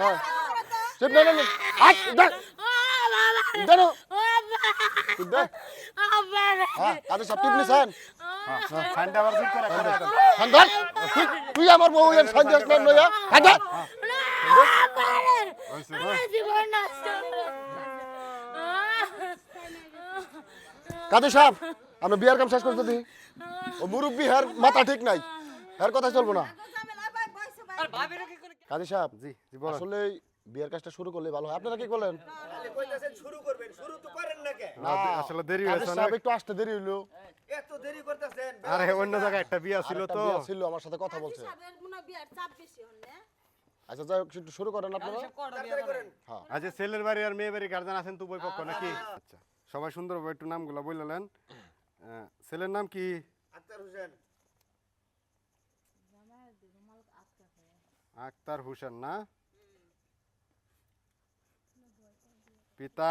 না চুপ না না। আট দে দে না তুই দে হ্যাঁ কাদের সব টিপনি সান সাইনটা আবার ঠিক করে তুই আমার বউ এর সান দিস না লইয়া হ্যাঁ ধর। কাদের সাহেব আমরা বিয়ার কাম শেষ করতে দিই। ও মুরব্বী হার মাথা ঠিক নাই। হার কথা চলবো না। কাদের সাহেব জি জি বলেন। আসলে বিয়ের কাজটা শুরু করলে ভালো হয়। আপনারা কি কইতাছেন শুরু করবেন শুরু তো করেন না কে? না, আসলে দেরি হয়েছে সাহেব একটু আসতে দেরি হইল। এত দেরি করতেছেন আরে অন্য জায়গায় একটা বিয়া ছিল তো। বিয়া ছিল আমার সাথে কথা বলছে। আচ্ছা যাই হোক একটু শুরু করেন আপনারা। হ্যাঁ। আজ ছেলের বাড়ি আর মেয়ে বাড়ি গার্জেন আছেন তো বই পক্ষ নাকি? আচ্ছা। সবাই সুন্দরভাবে একটু নামগুলো বললেন আহ, ছেলের নাম কি? আক্তার হোসেন। আক্তার হোসেন না? পিতা?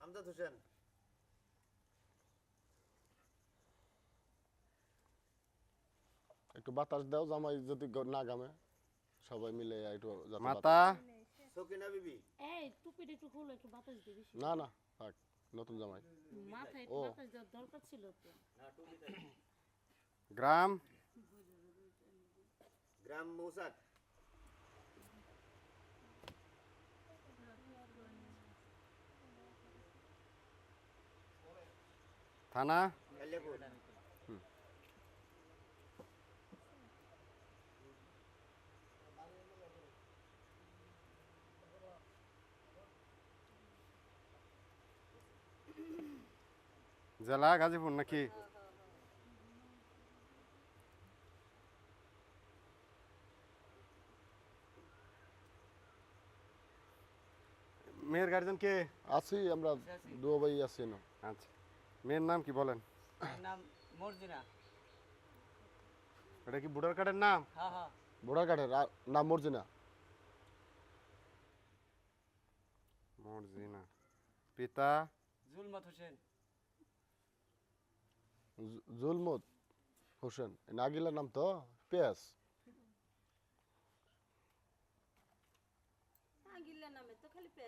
আমজাদ হোসেন। একটু বাতাস দাও জামাই যদি না গামে সবাই মিলে একটু মাতা? সকিনা বিবি। এই টুপিটা একটু খুলো একটু বাতাস দিয়ে বেশি না না থাক নতুন জামাই। মাথায় একটু ও। বাতাস দেওয়ার দরকার ছিল তো। গ্রাম? গ্রাম মৌসাক। থানা কালিয়াপুর জেলা গাজীপুর নাকি মেয়ের গার্জেন কে আছি আমরা দুও ভাই আছি না আচ্ছা মেয়ের নাম কি বলেন? নাম মর্জিনা। এটা কি বুড়ার কার্ডের নাম? হ্যাঁ হ্যাঁ। কার্ডের নাম মর্জিনা। মর্জিনা। পিতা? জুলমত হোসেন। জুলমত হোসেন। নাগিলার নাম তো পেয়াস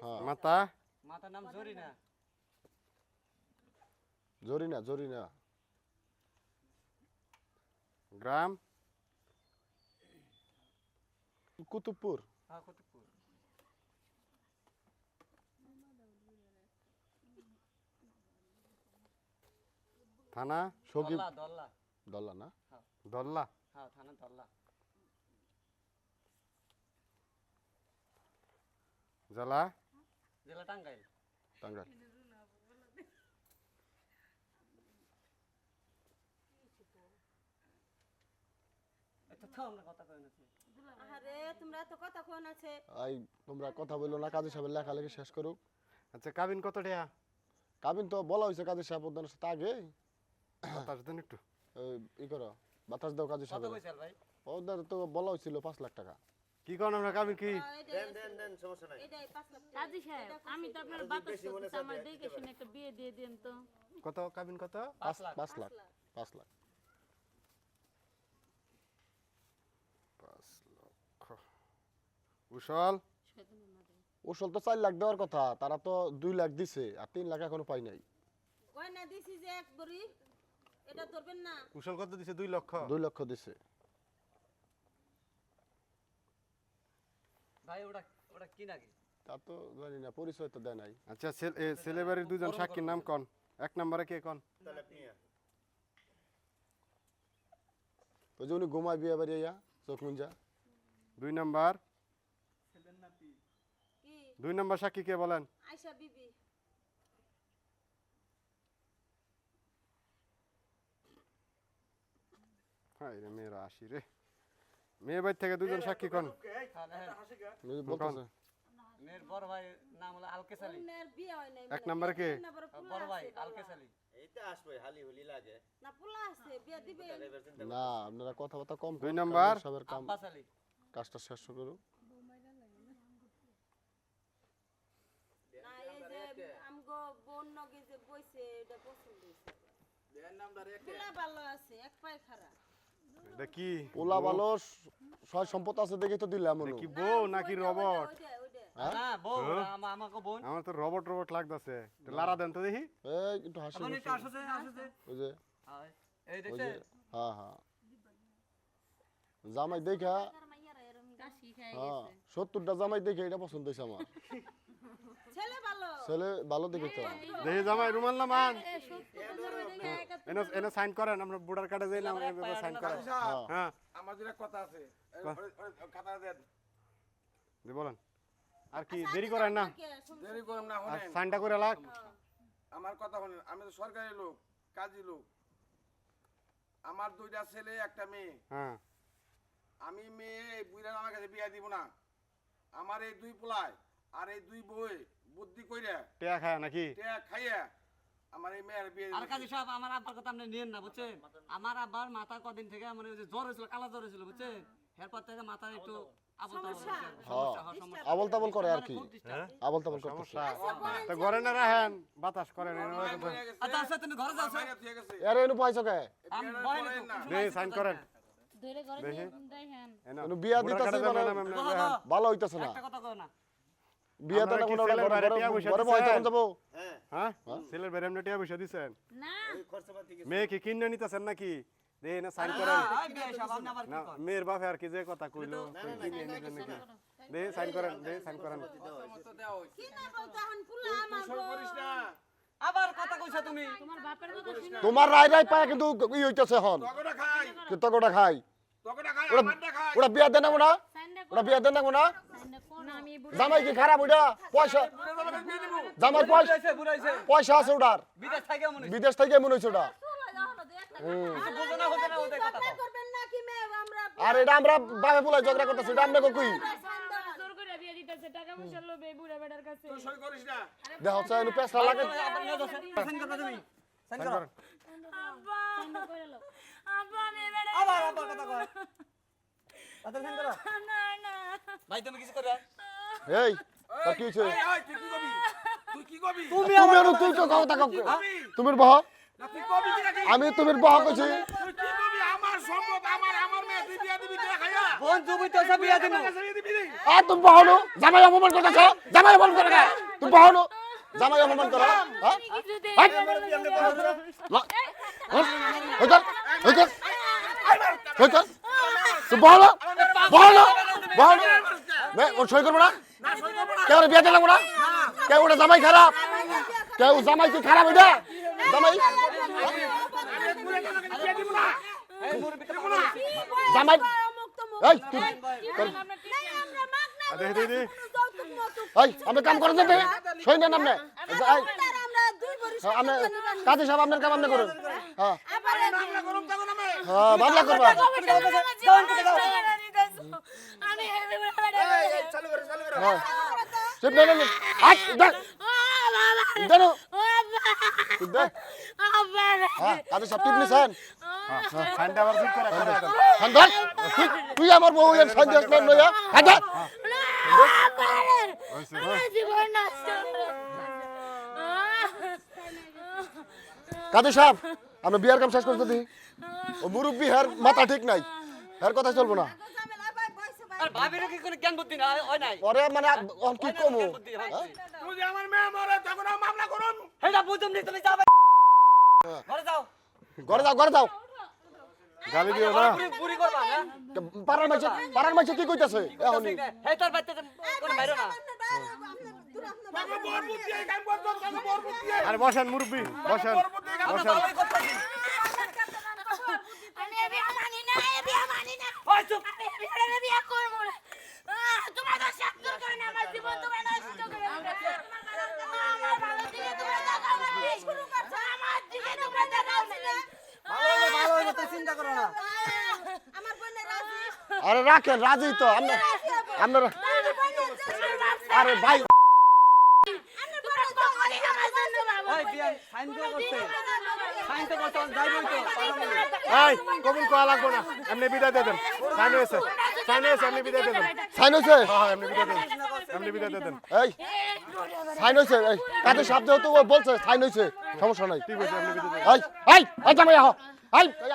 হ্যাঁ। মাতা? মাতার নাম জরিনা। জরিনা জরিনা। গ্রাম? কুতুবপুর। হ্যাঁ থানা? সগিব দল্লা না? দল্লা? হ্যাঁ থানা দল্লা। জেলা? জেলা টাঙ্গাইল। টাঙ্গাইল। আমরা কথা কই না আরে তোমরা তো কথা কোন আছে আই তোমরা কথা বলল না কাজী সাহেবের লেখালেখি শেষ করুক। আচ্ছা কাবিন কত টাকা কাবিন তো বলা হয়েছে কাজী সাহেব ওদের সাথে আগে। বাতাস দেন একটু। ই করো বাতাস দাও কাজী কইছাল ভাই? ওদের তো বলা হয়েছিল পাঁচ লাখ টাকা। কি করেন আমরা কাবিন কি? দেন দেন দেন সমস্যা নাই। এটাই পাঁচ লাখ টাকা। কাজী সাহেব আমি তো আপনার বাতাস বেশি করতেছি চায় আমার দেখে শুনে একটা বিয়ে দিয়ে দেন তো। কত কাবিন কত? পাঁচ পাঁচ লাখ। পাঁচ লাখ পাঁচ লক্ষ উসল ওসল তো চার লাখ দেওয়ার কথা তারা তো দুই লাখ দিছে আর তিন লাখ এখনও পাই নাই। গয়না দিছি যে এক বড়ি? এটা ধরবেন না। উসল কত দিছে? দুই লক্ষ। দুই লক্ষ দিছে। ভাই ওটা ওটা কি নাকি? তা তো জানি না পরিচয় তো দেয় নাই। আচ্ছা বাড়ির দুজন সাক্ষীর নাম কন? এক নম্বরে কে কন? ওই যে উনি ঘুমায় বিয়ে বাড়ি ইয়া চোখ মুঞ্জা। দুই নম্বর। দুই নম্বর সাক্ষী কে বলেন? আয়সা বিবি। হ্যাঁ রে মেয়েরা আসি রে। মেয়ে বাড়ি থেকে দুজন সাক্ষী কন? দেখেন ওই যে বলতেছে। মেয়ের বড় ভাই নাম হলো আলকেস আলী উনার বিয়ে নাই এক নম্বরে কে? নম্বরে লাগে। না আপনারা কথাবার্তা কম দুই করুন, নাম্বার? কাম কাজটা শেষ করুক না এই যে আমগো বোন নগে যে বইছে এটা পছন্দ হইছে। পোলা ভালো আছে এক পায়ে খারাপ। এটা কি? ওলা ভালো সয় সম্পদ আছে দেখে তো দিলাম কি বউ নাকি রবট ওইটা ওইটা না বউ আমা- আমাকে বোন। আমার তো রবট রবট লাগতেছে। লারা দেন তো দেখি। একটু হাসি আমার খুশি। একটু আসছে আসছে। ওই যে। হয়। এই ওই দেখছে যে হ্যাঁ হ্যাঁ। জামাই দেখা। হ্যাঁ সত্তরটা জামাই দেখে এটা পছন্দ হয়েছে আমার। ছেলে ভালো। ছেলে ভালো দেখে তো। দেখি জামাই রুমাল না মান? এনে এনে সাইন করেন আমরা বুড়ার কার্ডে যাই না সাইন করেন। হ্যাঁ হ্যাঁ। আমার যেটা কথা আছে খাতা দেন। জি বলেন। আর কি দেরি করেন না? দেরি করুন না আর সাইনটা করে লাগ। আমার কথা শুনেন আমি তো সরকারি লোক কাজী লোক। আমার দুইটা ছেলে একটা মেয়ে। হ্যাঁ। আমি মেয়ে বুইরা আমার কাছে বিয়া দিব না। আমার এই দুই পোলায় আর এই দুই বই বুদ্ধি কইরা টেয়া খায় নাকি? টেয়া খাইয়া আমার এই মেয়ের বিয়ে আর কাজী সাহেব আমার আব্বার কথা আপনি নিয়েন না বুঝছেন? আমার আব্বার মাথা কদিন থেকে মানে ওই জ্বর হয়েছিল কালা জ্বর হয়েছিল বুঝছেন? এরপর থেকে মাথার একটু আবল তাবল হচ্ছে। সমস্যা হয়, সমস্যা। আবল তাবল করে আর কি? আবল তাবল করতেছে। তো ঘরে না রাখেন বাতাস করেন আচ্ছা আচ্ছা তুমি ঘরে যাও স্যার। ঠিক আছে আরে এনু পাইছো কে আমি ভয় নেই তো, দেখি সাইন করেন। ধরে ঘরে দেখেন এনু বিয়া দিতাছে। ভালো হইতাছে না। একটা কথা কও না। কোনো ঘরে যাব। হ্যাঁ? হ্যাঁ? ছেলের টিয়া পয়সা দিছেন না। মেয়ে কি কিনে নিতেছেন নাকি? দেখি না সাইন করেন এই বিয়ে সাহেব, আপনি আবার কি না মেয়ের বাপে আর কি যে কথা কইলো কিনে নিতেন নাকি? দেখি সাইন করেন দেখি সাইন করেন। মতো দেওয়া হয়েছে। কি না বলতে এখন ফুলা আমার সই করিস না। আবার কথা কইছো তুমি। তোমার বাপের কথা তোমার রায় রায় পায় কিন্তু ই হইতাছে হন তকটা খাই। কিন্তু গোটা খাই। ওরা বিয়া দেন না ওরা বিয়া দেন না জামাই কি খারাপ ওইটা? পয়সা জামাই পয়সা পয়সা আছে ওটার। বিদেশ থেকে মনে মনে হচ্ছে ওটা। আর এটা আমরা বাপে বলে ঝগড়া করতেছি এটা আমরা কই জোর করে বিয়ে দিতেছে টাকা পয়সা লোভে এই বুড়া বেটার কাছে তুই সই করিস না দেখো চাই এনু পেছলা লাগে আবার নিয়ে যাও, সাইন করো তুমি সাইন করো সাইনটা করে লো আব্বা আমি বেটা আবার আবার কথা কয় তাদের সাইন করো। না না ভাই তুমি কিছু করবে এই তোর কি হইছে এই, এই, তুই কি কবি তুই কি কবি তুমি আর তুই তো কথা কও তুমি বহ। আমি তুমি বহ কইছি তুই কি কবি আমার সম্পদ আমার আমার মেয়ে তুই বিয়া দিবি তুই খাইয়া? বোন তুমি তো সব বিয়া দিমু কাছে বিয়ে আর তুমি বহ জামাই অপমান করতেছ? জামাই অপমান করে না তুমি জামাই অপমান করো? হ্যাঁ! হ্যাঁ? বহ না বহ না বহ না নে, ও সই করব না কেউ বিয়ে দিলাম না কেউ ওটা জামাই খারাপ কেউ জামাই কি খারাপ এটা জামাই জামাই এই দেখি দেখি দেখি এই আমি কাম করেন যাতে সই নেন আপনি আপনি কাজী সাহেব আপনার কাম আপনি করুন হ্যাঁ হ্যাঁ বাংলা করবা তুই তুই আমার বউ নষ্ট কাজী সাহেব আমরা বিয়ার কাম শেষ করতে দিই। ও মুরব্বী হের মাথা ঠিক নাই। হের কথা চলবো না ঝামেলা ভাই বয়সে ভাই আর ভাবির কি কোনো জ্ঞান বুদ্ধি না হয় নাই? পরে মানে আর কি কমু? জ্ঞান বুদ্ধি যে আমার মেয়ে মরে তখন মামলা করুন। বুঝুম নি তুমি যাও ঘরে যাও। ঘরে যাও ঘরে যাও। গালি দিও না বুড়ি করবা না পাড়ার মাঝে পাড়ার মাঝে কি কইতাছে? এখনই হে তোর বাচ্চা কোন বাইরে না। আরে বসেন মুরব্বি বসেন। বর বুদ্ধি এই কাম বসেন বাবাই করতেছি আমি এ বিয়া মানি না এ বিয়া না ওই চুপ আমি এ বিয়া বিয়া না তোমার তো সাত্তর করে না আমার জীবন তোমার নষ্ট করে আমার ভালো দিকে তোমরা তাকাও না শুরু করছ। আমার দিকে তোমরা তাকাও না। ভালো ভালো হবে চিন্তা করো না। আমার বোনের রাজি। আরে রাখেন রাজি তো আমরা আমরা আরে ভাই। আমার জন্য ওই বিয়ান সাইন তো কবুল করা লাগবো না। এমনি বিদায় দিয়ে দেন। সাইন হয়েছে। সাইন হয়েছে এমনি বিদায় দিয়ে দেন। সাইন হইছে হ্যাঁ হ্যাঁ এমনি বিদায় দেন। এমনি বিদায় দিয়ে দেন। এই সাইন বলছে সাইন হইছে সমস্যা নাই। ঠিক আছে এমনি বিদায় দিয়ে দেন। এই এই এই জামাই আহ এই এই,